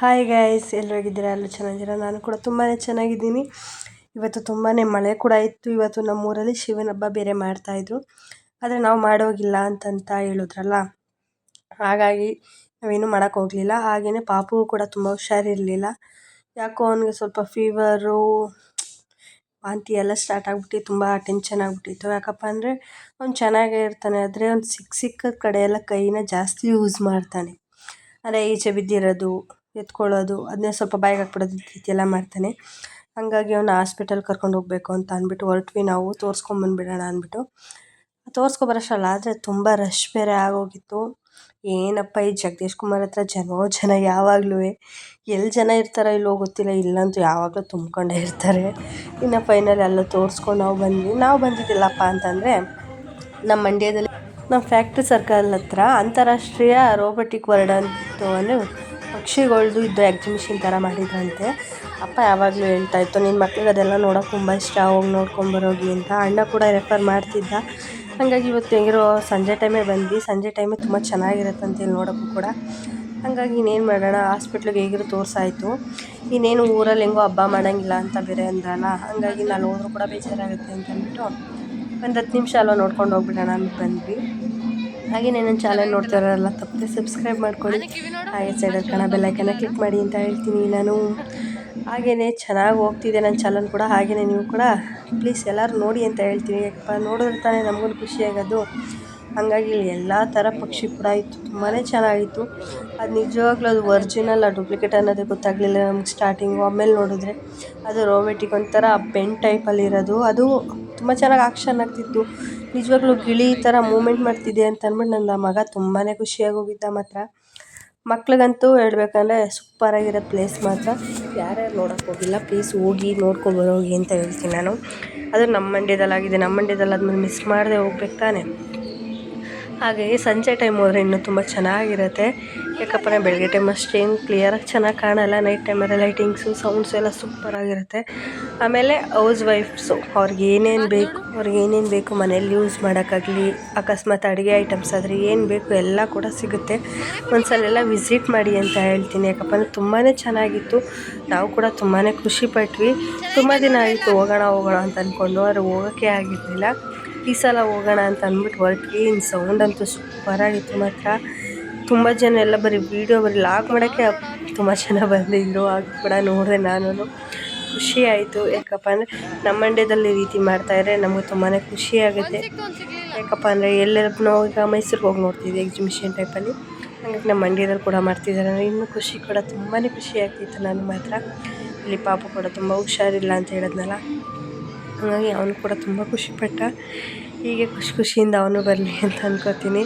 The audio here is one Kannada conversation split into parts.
ಹಾಯ್ ಗೈಸ್ ಎಲ್ಲರೂ ಹೇಗಿದ್ದೀರಾ? ಎಲ್ಲ ಚೆನ್ನಾಗಿದ್ದೀರಾ? ನಾನು ಕೂಡ ತುಂಬಾ ಚೆನ್ನಾಗಿದ್ದೀನಿ. ಇವತ್ತು ತುಂಬಾ ಮಳೆ ಕೂಡ ಇತ್ತು. ಇವತ್ತು ನಮ್ಮೂರಲ್ಲಿ ಶಿವನ ಹಬ್ಬ ಬೇರೆ ಮಾಡ್ತಾಯಿದ್ರು ಆದರೆ ನಾವು ಮಾಡೋಗಿಲ್ಲ ಅಂತಂತ ಹೇಳಿದ್ರಲ್ಲ? ಹಾಗಾಗಿ ನಾವೇನು ಮಾಡೋಕ್ಕೆ ಹೋಗಲಿಲ್ಲ. ಹಾಗೆಯೇ ಪಾಪು ಕೂಡ ತುಂಬ ಹುಷಾರಿರಲಿಲ್ಲ. ಯಾಕೋ ಅವನಿಗೆ ಸ್ವಲ್ಪ ಫೀವರು ವಾಂತಿ ಎಲ್ಲ ಸ್ಟಾರ್ಟ್ ಆಗಿಬಿಟ್ಟು, ತುಂಬ ಟೆನ್ಷನ್ ಆಗಿಬಿಟ್ಟಿತ್ತು. ಯಾಕಪ್ಪ ಅಂದರೆ ಅವ್ನು ಚೆನ್ನಾಗೇ ಇರ್ತಾನೆ. ಆದರೆ ಅವ್ನು ಸಿಕ್ಕ ಸಿಕ್ಕ ಕಡೆ ಎಲ್ಲ ಕೈನ ಜಾಸ್ತಿ ಯೂಸ್ ಮಾಡ್ತಾನೆ. ಅಂದರೆ ಈಚೆ ಬಿದ್ದಿರೋದು ಎತ್ಕೊಳ್ಳೋದು, ಅದನ್ನೇ ಸ್ವಲ್ಪ ಬಾಯಿಗೆ ಹಾಕ್ಬಿಡೋದು ಈ ರೀತಿ ಎಲ್ಲ ಮಾಡ್ತಾನೆ. ಹಾಗಾಗಿ ಅವನ್ನ ಹಾಸ್ಪಿಟಲ್ ಕರ್ಕೊಂಡು ಹೋಗಬೇಕು ಅಂತ ಅಂದ್ಬಿಟ್ಟು ಹೊರಟ್ವಿ ನಾವು. ತೋರಿಸ್ಕೊಂಬಂದ್ಬಿಡೋಣ ಅಂದ್ಬಿಟ್ಟು. ತೋರಿಸ್ಕೊಬರೋಷ್ಟರಲ್ಲಿ ಆದರೆ ತುಂಬ ರಶ್ ಬೇರೆ ಆಗೋಗಿತ್ತು. ಏನಪ್ಪ ಈ ಜಗದೀಶ್ ಕುಮಾರ್ ಹತ್ರ ಜನೋ, ಜನ ಯಾವಾಗಲೂ ಎಲ್ಲಿ ಜನ ಇರ್ತಾರೋ ಇಲ್ಲೋ ಗೊತ್ತಿಲ್ಲ, ಇಲ್ಲಂತೂ ಯಾವಾಗಲೂ ತುಂಬಿಕೊಂಡೇ ಇರ್ತಾರೆ. ಇನ್ನು ಫೈನಲ್ ಎಲ್ಲ ತೋರಿಸ್ಕೊಂಡು ನಾವು ಬಂದ್ವಿ. ನಾವು ಬಂದಿದ್ದಿಲ್ಲಪ್ಪ ಅಂತಂದರೆ ನಮ್ಮ ಮಂಡ್ಯದಲ್ಲಿ, ನಮ್ಮ ಫ್ಯಾಕ್ಟ್ರಿ ಸರ್ಕಲ್ ಹತ್ರ ಅಂತಾರಾಷ್ಟ್ರೀಯ ರೋಬೋಟಿಕ್ ವರ್ಡ್ ಅಂತ ಅಂದರೆ ಪಕ್ಷಿಗಳ್ದು ಇದು ಎಕ್ಸಿಬಿಷನ್ ಥರ ಮಾಡಿದ್ರಂತೆ. ಅಪ್ಪ ಯಾವಾಗಲೂ ಹೇಳ್ತಾ ಇತ್ತು ನಿನ್ನ ಮಕ್ಳಿಗೆ ಅದೆಲ್ಲ ನೋಡೋಕೆ ತುಂಬ ಇಷ್ಟ, ಹೋಗಿ ನೋಡ್ಕೊಂಬರೋಗಿ ಅಂತ. ಅಣ್ಣ ಕೂಡ ರೆಫರ್ ಮಾಡ್ತಿದ್ದ. ಹಾಗಾಗಿ ಇವತ್ತು ಹೆಂಗಿರೋ ಸಂಜೆ ಟೈಮೇ ಬಂದ್ವಿ. ಸಂಜೆ ಟೈಮೇ ತುಂಬ ಚೆನ್ನಾಗಿರುತ್ತಂತೆ ಇಲ್ಲಿ ನೋಡೋಕ್ಕೂ ಕೂಡ. ಹಾಗಾಗಿ ಇನ್ನೇನು ಮಾಡೋಣ ಹಾಸ್ಪಿಟ್ಲಿಗೆ ಹೇಗಿರೋ ತೋರಿಸಾಯ್ತು. ಇನ್ನೇನು ಊರಲ್ಲಿ ಹೆಂಗೋ ಹಬ್ಬ ಮಾಡೋಂಗಿಲ್ಲ ಅಂತ ಬೇರೆ ಅಂದ್ರಲ್ಲ. ಹಾಗಾಗಿ ನಾನು ಹೋದ್ರೂ ಕೂಡ ಬೇಜಾರಾಗುತ್ತೆ ಅಂತ ಅಂದ್ಬಿಟ್ಟು ಒಂದು ಹತ್ತು ನಿಮಿಷ ಅಲ್ಲೋ ನೋಡ್ಕೊಂಡು ಹೋಗ್ಬಿಡೋಣ ಅಂತ ಬಂದ್ವಿ. ಹಾಗೆ ನನ್ನ ಚಾನಲ್ ನೋಡ್ತಾರಲ್ಲ ತಪ್ಪದೆ ಸಬ್ಸ್ಕ್ರೈಬ್ ಮಾಡ್ಕೊಳ್ಳಿ. ಹಾಗೆ ಸೈಡಲ್ಲಿ ಕಣ ಬೆಲ್ಲೈಕನ್ನ ಕ್ಲಿಕ್ ಮಾಡಿ ಅಂತ ಹೇಳ್ತೀನಿ ನಾನು. ಹಾಗೆಯೇ ಚೆನ್ನಾಗಿ ಹೋಗ್ತಿದೆ ನನ್ನ ಚಾನಲ್ ಕೂಡ ಹಾಗೆಯೇ ನೀವು ಕೂಡ. ಪ್ಲೀಸ್ ಎಲ್ಲರೂ ನೋಡಿ ಅಂತ ಹೇಳ್ತೀನಿ. ಯಾಕಪ್ಪ ನೋಡಿದ್ರೆ ತಾನೇ ನಮಗೂ ಖುಷಿಯಾಗೋದು ಹಾಗಾಗಿ ಎಲ್ಲ ಥರ ಪಕ್ಷಿ ಕೂಡ ಇತ್ತು. ತುಂಬಾ ಚೆನ್ನಾಗಿತ್ತು. ಅದು ನಿಜವಾಗ್ಲೂ ಅದು ಒರ್ಜಿನಲ್ ಡೂಪ್ಲಿಕೇಟ್ ಅನ್ನೋದೇ ಗೊತ್ತಾಗಲಿಲ್ಲ ನಮ್ಗೆ ಸ್ಟಾರ್ಟಿಂಗು ಆಮೇಲೆ ನೋಡಿದ್ರೆ. ಅದು ರೋಮೆಟಿಕ್ ಒಂಥರ ಬೆನ್ ಟೈಪಲ್ಲಿರೋದು ಅದು ತುಂಬ ಚೆನ್ನಾಗಿ ಆಕ್ಷನ್ ಆಗ್ತಿತ್ತು. ನಿಜವಾಗ್ಲೂ ಗಿಳಿ ಈ ಥರ ಮೂಮೆಂಟ್ ಮಾಡ್ತಿದೆ ಅಂತ ಅಂದ್ಬಿಟ್ಟು ನನ್ನ ಮಗ ತುಂಬಾ ಖುಷಿಯಾಗಿ ಹೋಗಿದ್ದ ಮಾತ್ರ. ಮಕ್ಳಿಗಂತೂ ಹೇಳ್ಬೇಕಂದ್ರೆ ಸೂಪರಾಗಿರೋ ಪ್ಲೇಸ್ ಮಾತ್ರ. ಯಾರ್ಯಾರು ನೋಡೋಕ್ಕೆ ಹೋಗಿಲ್ಲ ಪ್ಲೀಸ್ ಹೋಗಿ ಹೋಗಿ ಅಂತ ಹೇಳ್ತೀನಿ ನಾನು. ಅದು ನಮ್ಮ ಮಂಡ್ಯದಲ್ಲಾಗಿದೆ ನಮ್ಮ ಮಂಡ್ಯದಲ್ಲಿ ಅದನ್ನ ಮಿಸ್ ಮಾಡದೆ ಹೋಗ್ಬೇಕು ತಾನೆ. ಹಾಗೆ ಸಂಜೆ ಟೈಮ್ ಹೋದರೆ ಇನ್ನೂ ತುಂಬ ಚೆನ್ನಾಗಿರುತ್ತೆ. ಯಾಕಪ್ಪ, ಬೆಳಗ್ಗೆ ಟೈಮ್ ಅಷ್ಟೇನು ಕ್ಲಿಯರಾಗಿ ಚೆನ್ನಾಗಿ ಕಾಣಲ್ಲ. ನೈಟ್ ಟೈಮಲ್ಲಿ ಲೈಟಿಂಗ್ಸು ಸೌಂಡ್ಸು ಎಲ್ಲ ಸೂಪರಾಗಿರುತ್ತೆ ಆಮೇಲೆ ಹೌಸ್ ವೈಫ್ಸು, ಅವ್ರಿಗೆ ಏನೇನು ಬೇಕು, ಅವ್ರಿಗೆ ಏನೇನು ಬೇಕು ಮನೇಲಿ ಯೂಸ್ ಮಾಡೋಕ್ಕಾಗಲಿ, ಅಕಸ್ಮಾತ್ ಅಡುಗೆ ಐಟಮ್ಸ್ ಆದರೆ ಏನು ಬೇಕು ಎಲ್ಲ ಕೂಡ ಸಿಗುತ್ತೆ. ಒಂದ್ಸಲೆಲ್ಲ ವಿಸಿಟ್ ಮಾಡಿ ಅಂತ ಹೇಳ್ತೀನಿ ಯಾಕಪ್ಪ ಅಂದರೆ ತುಂಬಾ ಚೆನ್ನಾಗಿತ್ತು. ನಾವು ಕೂಡ ತುಂಬಾ ಖುಷಿಪಟ್ವಿ ತುಂಬ ದಿನ ಆಯಿತು ಹೋಗೋಣ ಹೋಗೋಣ ಅಂತ ಅಂದ್ಕೊಂಡು ಆದರೆ ಹೋಗೋಕ್ಕೆ ಆಗಿರಲಿಲ್ಲ. ಈ ಸಲ ಹೋಗೋಣ ಅಂತ ಅಂದ್ಬಿಟ್ಟು ಹೊರಟ್ವಿ. ಇನ್ನು ಸೌಂಡ್ ಅಂತೂ ಸೂಪರಾಗಿತ್ತು ಮಾತ್ರ. ತುಂಬ ಜನ ಎಲ್ಲ ಬರೀ ವೀಡಿಯೋ ಬರೀ ಲಾಗ್ ಮಾಡೋಕ್ಕೆ ತುಂಬ ಜನ ಬಂದಿದ್ದರು ಆಗ ಕೂಡ ನೋಡಿದೆ ನಾನು ಖುಷಿ ಆಯಿತು. ಯಾಕಪ್ಪ ಅಂದರೆ ನಮ್ಮ ಮಂಡ್ಯದಲ್ಲಿ ಈ ರೀತಿ ಮಾಡ್ತಾಯಿದ್ರೆ ನಮಗೆ ತುಂಬಾ ಖುಷಿ ಆಗುತ್ತೆ. ಯಾಕಪ್ಪ ಅಂದರೆ ಎಲ್ಲರೂ ನಾವು ಈಗ ಮೈಸೂರಿಗೆ ಹೋಗಿ ನೋಡ್ತಿದ್ವಿ ಎಕ್ಸಿಬಿಷನ್ ಟೈಪಲ್ಲಿ ಹಂಗಾಗಿ ನಮ್ಮ ಮಂಡ್ಯದಲ್ಲಿ ಕೂಡ ಮಾಡ್ತಿದ್ದಾರೆ ಅಂದರೆ ಇನ್ನೂ ಖುಷಿ ಕೂಡ ತುಂಬಾ ಖುಷಿ ಆಗ್ತಿತ್ತು ನಾನು ಮಾತ್ರ. ಇಲ್ಲಿ ಪಾಪು ಕೂಡ ತುಂಬ ಹುಷಾರಿಲ್ಲ ಅಂತ ಹೇಳಿದ್ನಲ್ಲ. ಹಾಗಾಗಿ ಅವನು ಕೂಡ ತುಂಬ ಖುಷಿಪಟ್ಟ. ಹೀಗೆ ಖುಷಿ ಖುಷಿಯಿಂದ ಅವನು ಬರಲಿ ಅಂತ ಅಂದ್ಕೋತೀನಿ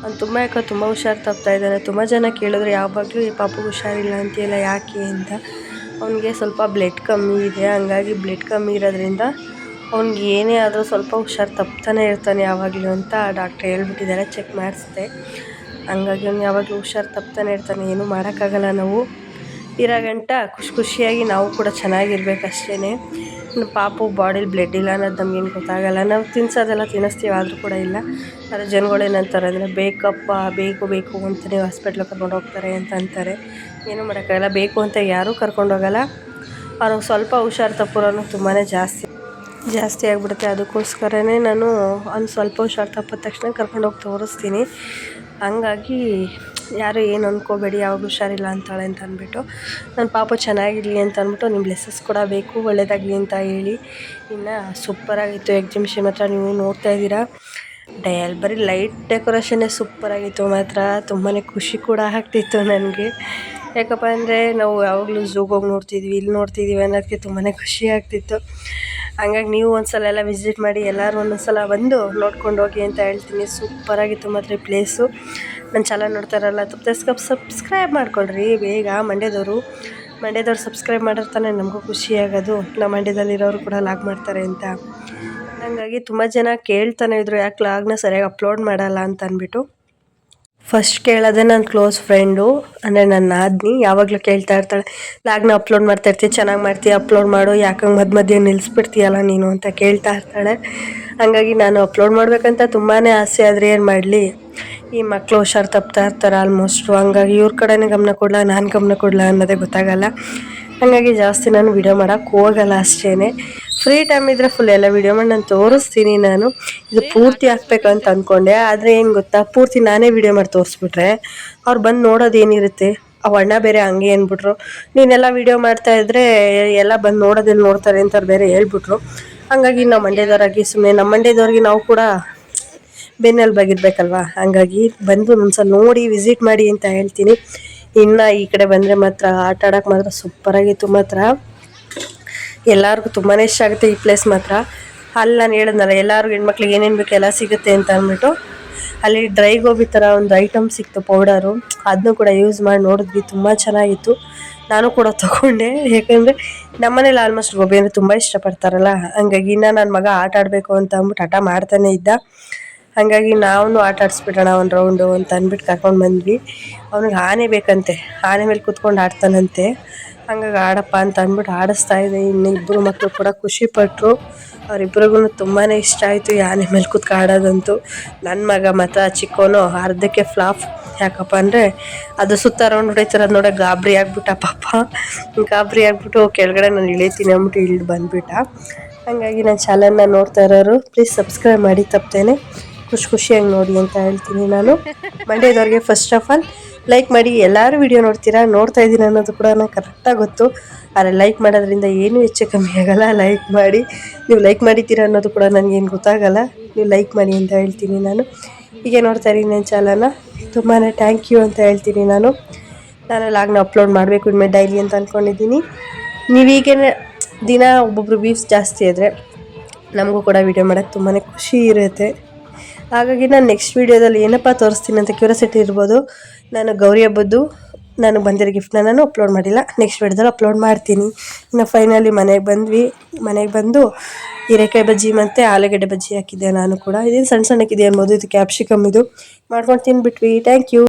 ಅವ್ನು ತುಂಬ ಯಾಕೋ ತುಂಬ ಹುಷಾರು ತಪ್ತಾ ಇದ್ದಾನೆ. ತುಂಬ ಜನ ಕೇಳಿದ್ರು ಯಾವಾಗಲೂ ಈ ಪಾಪು ಹುಷಾರಿಲ್ಲ ಅಂತೀಯಲ್ಲ ಯಾಕೆ ಅಂತ. ಅವನಿಗೆ ಸ್ವಲ್ಪ ಬ್ಲಡ್ ಕಮ್ಮಿ ಇದೆ, ಹಂಗಾಗಿ ಬ್ಲಡ್ ಕಮ್ಮಿ ಇರೋದ್ರಿಂದ ಅವ್ನಿಗೆ ಏನೇ ಆದರೂ ಸ್ವಲ್ಪ ಹುಷಾರು ತಪ್ತಾನೆ ಇರ್ತಾನೆ ಯಾವಾಗಲೂ ಅಂತ ಡಾಕ್ಟ್ರ್ ಹೇಳ್ಬಿಟ್ಟಿದ್ದಾರೆ ಚೆಕ್ ಮಾಡಿಸಿದೆ. ಹಂಗಾಗಿ ಅವ್ನು ಯಾವಾಗಲೂ ಹುಷಾರು ತಪ್ತಾನೆ ಇರ್ತಾನೆ, ಏನೂ ಮಾಡೋಕ್ಕಾಗಲ್ಲ ನಾವು. ಇರೋ ಗಂಟ ಖುಷಿ ಖುಷಿಯಾಗಿ ನಾವು ಕೂಡ ಚೆನ್ನಾಗಿರ್ಬೇಕು ಅಷ್ಟೇ ಪಾಪು ಬಾಡಿಲಿ ಬ್ಲಡ್ ಇಲ್ಲ ಅನ್ನೋದು ನಮ್ಗೇನು ಗೊತ್ತಾಗಲ್ಲ. ನಾವು ತಿನ್ಸೋದೆಲ್ಲ ತಿನ್ನಿಸ್ತೀವಿ, ಆದರೂ ಕೂಡ ಇಲ್ಲ. ಆದರೆ ಜನಗಳು ಏನಂತಾರೆ ಅಂದರೆ, ಬೇಕಪ್ಪ, ಬೇಕು ಬೇಕು ಅಂತಲೇ ಹಾಸ್ಪಿಟ್ಲಿಗೆ ಕರ್ಕೊಂಡು ಹೋಗ್ತಾರೆ ಅಂತ ಅಂತಾರೆ. ಏನೂ ಮಾಡೋಕ್ಕಾಗಲ್ಲ. ಬೇಕು ಅಂತ ಯಾರೂ ಕರ್ಕೊಂಡೋಗಲ್ಲ ಅವ್ರಿಗೆ ಸ್ವಲ್ಪ ಹುಷಾರು ತಪ್ಪೋರು ತುಂಬಾ ಜಾಸ್ತಿ. ಜಾಸ್ತಿ ಆಗಿಬಿಡುತ್ತೆ. ಅದಕ್ಕೋಸ್ಕರನೇ ನಾನು ಅವ್ನು ಸ್ವಲ್ಪ ಹುಷಾರು ತಪ್ಪಿದ ತಕ್ಷಣ ಕರ್ಕೊಂಡೋಗಿ ತೋರಿಸ್ತೀನಿ. ಹಂಗಾಗಿ ಯಾರು ಏನು ಅಂದ್ಕೋಬೇಡಿ ಯಾವಾಗ ಹುಷಾರಿಲ್ಲ ಅಂತಾಳೆ ಅಂತ ಅಂದ್ಬಿಟ್ಟು, ನನ್ನ ಪಾಪ ಚೆನ್ನಾಗಿರಲಿ ಅಂತ ಅಂದ್ಬಿಟ್ಟು ನಿಮ್ಮ ಬ್ಲೆಸ್ಸಸ್ ಕೂಡ ಬೇಕು ಒಳ್ಳೆಯದಾಗಲಿ ಅಂತ ಹೇಳಿ. ಇನ್ನು ಸೂಪರಾಗಿತ್ತು ಎಕ್ಸಿಬಿಷನ್ ಮಾತ್ರ ನೀವು ನೋಡ್ತಾ ಇದ್ದೀರಾ. ಡಯಲ್ ಬರೀ ಲೈಟ್ ಡೆಕೋರೇಷನ್ನೇ ಸೂಪರಾಗಿತ್ತು ಮಾತ್ರ ತುಂಬಾ ಖುಷಿ ಕೂಡ ಆಗ್ತಿತ್ತು ನನಗೆ. ಯಾಕಪ್ಪ ಅಂದರೆ ನಾವು ಯಾವಾಗಲೂ ಝೂಗೆ ಹೋಗಿ ನೋಡ್ತಿದ್ವಿ, ಇಲ್ಲಿ ನೋಡ್ತಿದ್ದೀವಿ ಅನ್ನೋದಕ್ಕೆ ತುಂಬಾ ಖುಷಿ ಆಗ್ತಿತ್ತು. ಹಂಗಾಗಿ ನೀವು ಒಂದ್ಸಲ ಎಲ್ಲ ವಿಸಿಟ್ ಮಾಡಿ, ಎಲ್ಲರೂ ಒಂದೊಂದು ಸಲ ಬಂದು ನೋಡ್ಕೊಂಡು ಹೋಗಿ ಅಂತ ಹೇಳ್ತೀನಿ. ಸೂಪರಾಗಿತ್ತು ಮಾತ್ರ ಈ ಪ್ಲೇಸು ನನ್ನ ಚಾನಲ್ ನೋಡ್ತಾರಲ್ಲ ತಪ್ಪದೆ ಸಬ್ಸ್ಕ್ರೈಬ್ ಮಾಡ್ಕೊಳ್ರಿ. ಬೇಗ ಮಂಡ್ಯದವರು, ಮಂಡ್ಯದವ್ರು ಸಬ್ಸ್ಕ್ರೈಬ್ ಮಾಡಿರ್ತಾನೆ ನಮಗೂ ಖುಷಿಯಾಗೋದು ನಮ್ಮ ಮಂಡ್ಯದಲ್ಲಿರೋರು ಕೂಡ ಲಾಗ್ ಮಾಡ್ತಾರೆ ಅಂತ. ಹಾಗಾಗಿ ತುಂಬ ಜನ ಕೇಳ್ತಾನೆ ಇದ್ರು, ಯಾಕೆ ಲಾಗ್ನ ಸರಿಯಾಗಿ ಅಪ್ಲೋಡ್ ಮಾಡಲ್ಲ ಅಂತ ಅಂದ್ಬಿಟ್ಟು. ಫಸ್ಟ್ ಕೇಳೋದೆ ನನ್ನ ಕ್ಲೋಸ್ ಫ್ರೆಂಡು ಅಂದರೆ ನನ್ನ ನಾದಿನಿ ಯಾವಾಗಲೂ ಕೇಳ್ತಾ ಇರ್ತಾಳೆ ಲಾಗ್ನ ಅಪ್ಲೋಡ್ ಮಾಡ್ತಾ ಇರ್ತೀಯ, ಚೆನ್ನಾಗಿ ಮಾಡ್ತೀಯ ಅಪ್ಲೋಡ್ ಮಾಡು, ಯಾಕಂಗೆ ಮಧ್ಯ ಮಧ್ಯ ನಿಲ್ಲಿಸ್ಬಿಡ್ತೀಯಲ್ಲ ನೀನು? ಅಂತ ಕೇಳ್ತಾ ಇರ್ತಾಳೆ. ಹಂಗಾಗಿ ನಾನು ಅಪ್ಲೋಡ್ ಮಾಡಬೇಕಂತ ತುಂಬಾ ಆಸೆ ಆದರೆ ಏನು ಮಾಡಲಿ? ಈ ಮಕ್ಕಳು ಹುಷಾರು ತಪ್ತಾ ಇರ್ತಾರೆ ಆಲ್ಮೋಸ್ಟು ಹಂಗಾಗಿ ಇವ್ರ ಕಡೆನೇ ಗಮನ ಕೊಡಲ್ಲ ನಾನು ಗಮನ ಕೊಡಲ್ಲ ಅನ್ನೋದೇ ಗೊತ್ತಾಗಲ್ಲ. ಹಾಗಾಗಿ ಜಾಸ್ತಿ ನಾನು ವಿಡಿಯೋ ಮಾಡೋಕ್ಕೆ ಹೋಗಲ್ಲ ಅಷ್ಟೇ ಫ್ರೀ ಟೈಮ್ ಇದ್ರೆ ಫುಲ್ ಎಲ್ಲ ವಿಡಿಯೋ ಮಾಡಿ ನಾನು ತೋರಿಸ್ತೀನಿ ನಾನು. ಇದು ಪೂರ್ತಿ ಹಾಕ್ಬೇಕು ಅಂತ ಅಂದ್ಕೊಂಡೆ ಆದರೆ ಏನು ಗೊತ್ತಾ? ಪೂರ್ತಿ ನಾನೇ ವಿಡಿಯೋ ಮಾಡಿ ತೋರಿಸ್ಬಿಟ್ರೆ ಅವ್ರು ಬಂದು ನೋಡೋದು ಏನಿರುತ್ತೆ? ಅವ್ ಅಣ್ಣ ಬೇರೆ ಹಂಗೆ ಅಂದ್ಬಿಟ್ರು ನೀನೆಲ್ಲ ವಿಡಿಯೋ ಮಾಡ್ತಾ ಇದ್ರೆ ಎಲ್ಲ ಬಂದು ನೋಡೋದೆಲ್ಲ ನೋಡ್ತಾರೆ ಅಂತ ಅವ್ರು ಬೇರೆ ಹೇಳ್ಬಿಟ್ರು. ಹಂಗಾಗಿ ನಾವು ಮಂಡ್ಯದವರಾಗಿ ಸುಮ್ಮನೆ ನಮ್ಮ ಮಂಡ್ಯದವ್ರಿಗೆ ನಾವು ಕೂಡ ಬೆನ್ನೆಲುಬಾಗಿರ್ಬೇಕಲ್ವಾ ಹಂಗಾಗಿ ಬಂದು ಒಂದ್ಸಲ ನೋಡಿ ವಿಸಿಟ್ ಮಾಡಿ ಅಂತ ಹೇಳ್ತೀನಿ. ಇನ್ನು ಈ ಕಡೆ ಬಂದರೆ ಮಾತ್ರ ಆಟ ಆಡೋಕೆ ಮಾತ್ರ ಸೂಪರಾಗಿತ್ತು ಮಾತ್ರ. ಎಲ್ಲರಿಗೂ ತುಂಬಾ ಇಷ್ಟ ಆಗುತ್ತೆ ಈ ಪ್ಲೇಸ್ ಮಾತ್ರ. ಅಲ್ಲಿ ನಾನು ಹೇಳಿದ್ನಲ್ಲ, ಎಲ್ಲರಿಗೂ ಹೆಣ್ಮಕ್ಳಿಗೆ ಏನೇನು ಬೇಕು ಎಲ್ಲ ಸಿಗುತ್ತೆ ಅಂತ ಅಂದ್ಬಿಟ್ಟು. ಅಲ್ಲಿ ಡ್ರೈ ಗೋಬಿ ಥರ ಒಂದು ಐಟಮ್ ಸಿಕ್ತು ಪೌಡರು ಅದನ್ನು ಕೂಡ ಯೂಸ್ ಮಾಡಿ ನೋಡಿದ್ವಿ, ತುಂಬ ಚೆನ್ನಾಗಿತ್ತು. ನಾನು ಕೂಡ ತೊಗೊಂಡೆ. ಯಾಕಂದರೆ ನಮ್ಮನೇಲಿ ಆಲ್ಮೋಸ್ಟ್ ಗೋಬಿ ಅಂದರೆ ತುಂಬ ಇಷ್ಟಪಡ್ತಾರಲ್ಲ. ಹಂಗಾಗಿ ಇನ್ನು ನನ್ನ ಮಗ ಆಟ ಆಡಬೇಕು ಅಂತ ಅಂದ್ಬಿಟ್ಟು ಹಠ ಮಾಡ್ತಾನೆ ಇದ್ದ. ಹಾಗಾಗಿ ನಾವು ಆಟ ಆಡಿಸ್ಬಿಡೋಣ ಒಂದು ರೌಂಡು ಅಂತ ಅಂದ್ಬಿಟ್ಟು ಕರ್ಕೊಂಡು ಬಂದ್ವಿ. ಅವ್ನಿಗೆ ಆನೆ ಬೇಕಂತೆ. ಆನೆ ಮೇಲೆ ಕೂತ್ಕೊಂಡು ಆಡ್ತಾನಂತೆ. ಹಂಗಾಗಿ ಆಡಪ್ಪ ಅಂತ ಅಂದ್ಬಿಟ್ಟು ಆಡಿಸ್ತಾ ಇದೆ ಇನ್ನು ಇಬ್ಬರು ಮಕ್ಕಳು ಕೂಡ ಖುಷಿ ಪಟ್ಟರು ಅವರಿಬ್ಬರಿಗೂ ತುಂಬಾ ಇಷ್ಟ ಆಯಿತು ಆನೆ ಮೇಲೆ ಕೂತ್ಕ ಆಡೋದಂತೂ ನನ್ನ ಮಗ ಮಾತ್ರ ಚಿಕ್ಕೋನು ಅರ್ಧಕ್ಕೆ ಫ್ಲಾಪ್. ಯಾಕಪ್ಪ ಅಂದರೆ ಅದು ಸುತ್ತ ರೌಂಡ್ ಹೊಡೀತಾರ ನೋಡ ಗಾಬರಿ ಆಗ್ಬಿಟ್ಟ ಪಾಪ ಗಾಬರಿ ಆಗ್ಬಿಟ್ಟು ಕೆಳಗಡೆ ನಾನು ಇಳಿತೀನಿ ಅಂದ್ಬಿಟ್ಟು ಇಳಿದು ಬಂದ್ಬಿಟ್ಟ. ಹಾಗಾಗಿ ನಾನು ಚಾನಲ್ನ ನೋಡ್ತಾ ಇರೋರು ಪ್ಲೀಸ್ ಸಬ್ಸ್ಕ್ರೈಬ್ ಮಾಡಿ ತಪ್ತೇನೆ ಖುಷಿ ಖುಷಿಯಾಗಿ ನೋಡಿ ಅಂತ ಹೇಳ್ತೀನಿ ನಾನು. ಮಂಡ್ಯದವ್ರಿಗೆ ಫಸ್ಟ್ ಆಫ್ ಆಲ್ ಲೈಕ್ ಮಾಡಿ, ಎಲ್ಲರೂ ವಿಡಿಯೋ ನೋಡ್ತೀರಾ? ನೋಡ್ತಾ ಇದ್ದೀನಿ ಅನ್ನೋದು ಕೂಡ ನಂಗೆ ಕರೆಕ್ಟಾಗಿ ಗೊತ್ತು. ಆದರೆ ಲೈಕ್ ಮಾಡೋದ್ರಿಂದ ಏನೂ ಹೆಚ್ಚು ಕಮ್ಮಿ ಆಗಲ್ಲ. ಲೈಕ್ ಮಾಡಿ, ನೀವು ಲೈಕ್ ಮಾಡಿದ್ದೀರಾ ಅನ್ನೋದು ಕೂಡ ನನಗೇನು ಗೊತ್ತಾಗಲ್ಲ. ನೀವು ಲೈಕ್ ಮಾಡಿ ಅಂತ ಹೇಳ್ತೀನಿ ನಾನು. ಹೀಗೆ ನೋಡ್ತಾ ಇರಿ ನನ್ನ ಚಾನಲ್ನ ತುಂಬಾ ಥ್ಯಾಂಕ್ ಯು ಅಂತ ಹೇಳ್ತೀನಿ ನಾನು. ನಾನು ಲಾಗ್ನ ಅಪ್ಲೋಡ್ ಮಾಡಬೇಕು ಇನ್ಮೇಲೆ ಡೈಲಿ ಅಂತ ಅಂದ್ಕೊಂಡಿದ್ದೀನಿ ನೀವೀಗೇನೆ ದಿನ ಒಬ್ಬೊಬ್ರು ವ್ಯೂಸ್ ಜಾಸ್ತಿ ಆದರೆ ನಮಗೂ ಕೂಡ ವೀಡಿಯೋ ಮಾಡೋಕ್ಕೆ ತುಂಬಾ ಖುಷಿ ಇರುತ್ತೆ. ಹಾಗಾಗಿ ನಾನು ನೆಕ್ಸ್ಟ್ ವೀಡಿಯೋದಲ್ಲಿ ಏನಪ್ಪ ತೋರಿಸ್ತೀನಿ ಅಂತ ಕ್ಯೂರಿಯಾಸಿಟಿ ಇರ್ಬೋದು. ನಾನು ಗೌರಿ ಹಬ್ಬದ್ದು, ನಾನು ಬಂದಿರೋ ಗಿಫ್ಟ್ನ ನಾನು ಅಪ್ಲೋಡ್ ಮಾಡಿಲ್ಲ. ನೆಕ್ಸ್ಟ್ ವೀಡಿಯೋದಲ್ಲಿ ಅಪ್ಲೋಡ್ ಮಾಡ್ತೀನಿ. ಇನ್ನು ಫೈನಲಿ ಮನೆಗೆ ಬಂದ್ವಿ. ಮನೆಗೆ ಬಂದು ಹೀರೆಕಾಯಿ ಬಜ್ಜಿ ಮತ್ತು ಆಲೂಗಡ್ಡೆ ಬಜ್ಜಿ ಹಾಕಿದ್ದೆ ನಾನು ಕೂಡ. ಇದೇನು ಸಣ್ಣ ಸಣ್ಣಕ್ಕಿದೆ ಅನ್ಬೋದು ಇದು ಕ್ಯಾಪ್ಸಿಕಮ್ ಇದು. ಮಾಡ್ಕೊಂಡು ತಿಂದ್ಬಿಟ್ವಿ ಥ್ಯಾಂಕ್ ಯು